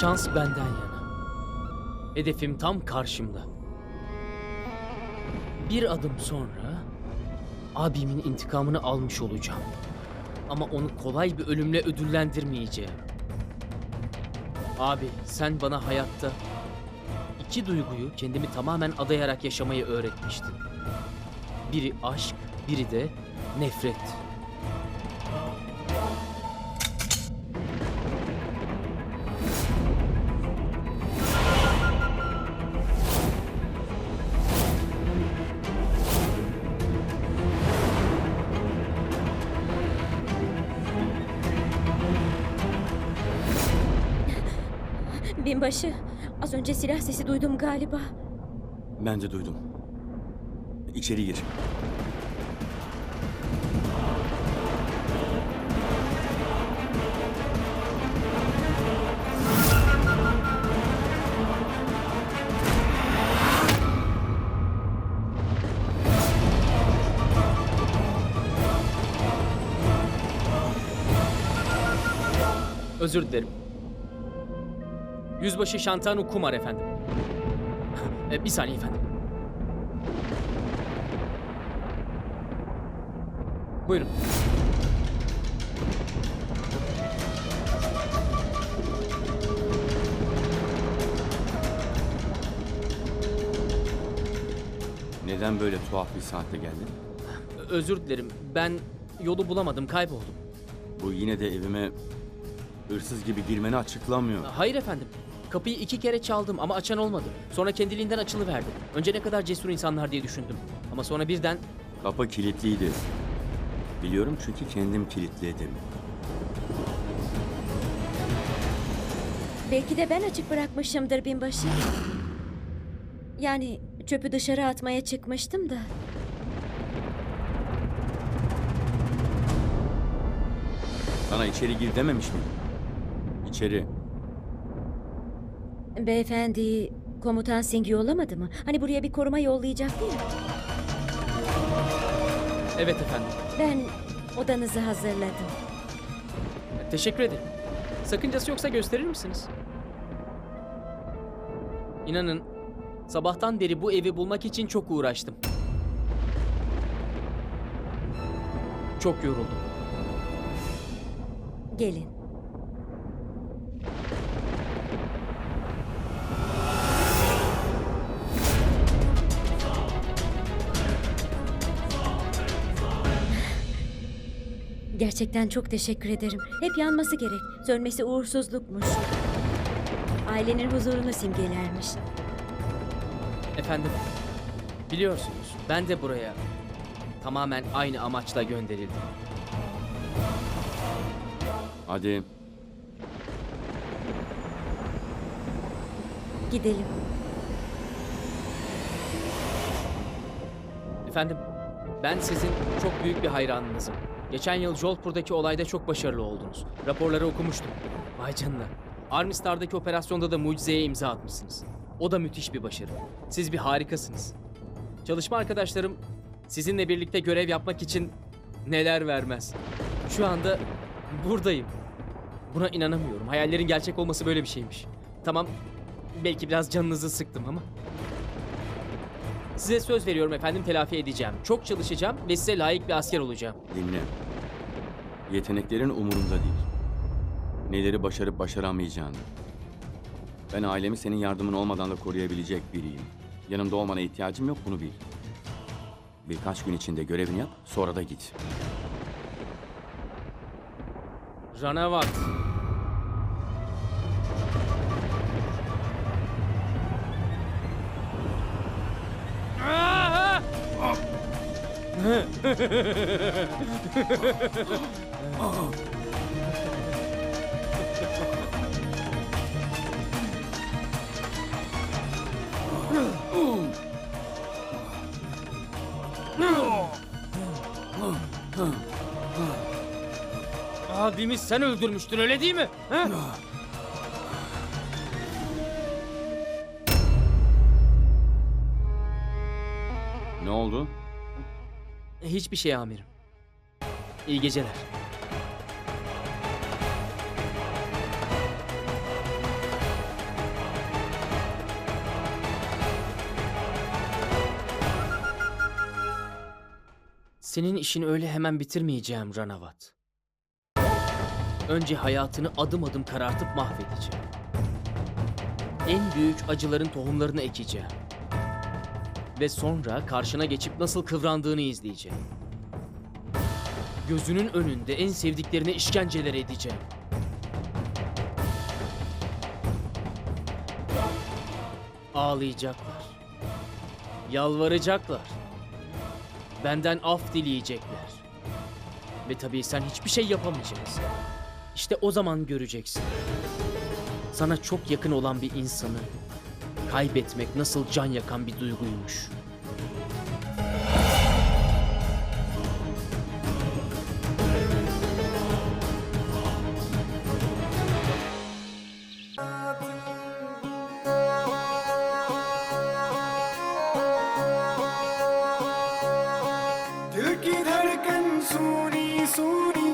Şans benden yana. Hedefim tam karşımda. Bir adım sonra abimin intikamını almış olacağım. Ama onu kolay bir ölümle ödüllendirmeyeceğim. Abi sen bana hayatta iki duyguyu kendimi tamamen adayarak yaşamayı öğretmiştin. Biri aşk, biri de nefret. Binbaşı, az önce silah sesi duydum galiba. Ben de duydum. İçeri gir. Özür dilerim. Yüzbaşı Şantanu Kumar efendim. E, bir saniye efendim. Buyurun. Neden böyle tuhaf bir saatte geldin? Özür dilerim. Ben yolu bulamadım, kayboldum. Bu yine de evime hırsız gibi girmeni açıklamıyor. Hayır efendim. Kapıyı iki kere çaldım ama açan olmadı. Sonra kendiliğinden açılıverdi. Önce ne kadar cesur insanlar diye düşündüm. Ama sonra birden Kapı kilitliydi. Biliyorum çünkü kendim kilitledim. Belki de ben açık bırakmışımdır binbaşı. Yani çöpü dışarı atmaya çıkmıştım da. Sana içeri gir dememiş miydim? İçeri. Beyefendi komutan Singh yollamadı mı? Hani buraya bir koruma yollayacaktı ya. evet efendim. Ben odanızı hazırladım. Teşekkür ederim. Sakıncası yoksa gösterir misiniz? İnanın sabahtan beri bu evi bulmak için çok uğraştım. Çok yoruldum. Gelin. Gerçekten çok teşekkür ederim. Hep yanması gerek. Sönmesi uğursuzlukmuş. Ailenin huzurunu simgelermiş. Efendim, biliyorsunuz ben de buraya tamamen aynı amaçla gönderildim. Hadi. Gidelim. Efendim, ben sizin çok büyük bir hayranınızım. Geçen yıl Jolpur'daki olayda çok başarılı oldunuz. Raporları okumuştum. Vay canına. Army Star'daki operasyonda da mucizeye imza atmışsınız. O da müthiş bir başarı. Siz bir harikasınız. Çalışma arkadaşlarım sizinle birlikte görev yapmak için neler vermez. Şu anda buradayım. Buna inanamıyorum. Hayallerin gerçek olması böyle bir şeymiş. Tamam, belki biraz canınızı sıktım ama Size söz veriyorum efendim telafi edeceğim. Çok çalışacağım ve size layık bir asker olacağım. Dinle. Yeteneklerin umurumda değil. Neleri başarıp başaramayacağını. Ben ailemi senin yardımın olmadan da koruyabilecek biriyim. Yanımda olmana ihtiyacım yok bunu bil. Birkaç gün içinde görevini yap, sonra da git. Ranavat. Abimi sen öldürmüştün öyle değil mi? Ha? Ne oldu? Hiçbir şey amirim. İyi geceler. Senin işini öyle hemen bitirmeyeceğim Ranavat. Önce hayatını adım adım karartıp mahvedeceğim. En büyük acıların tohumlarını ekeceğim. Ve sonra karşına geçip nasıl kıvrandığını izleyeceğim. Gözünün önünde en sevdiklerine işkenceler edeceğim. Ağlayacaklar. Yalvaracaklar. Benden af dileyecekler. Ve tabii sen hiçbir şey yapamayacaksın. İşte o zaman göreceksin. Sana çok yakın olan bir insanı kaybetmek nasıl can yakan bir duyguymuş. दिल की धड़कन सुनी सुनी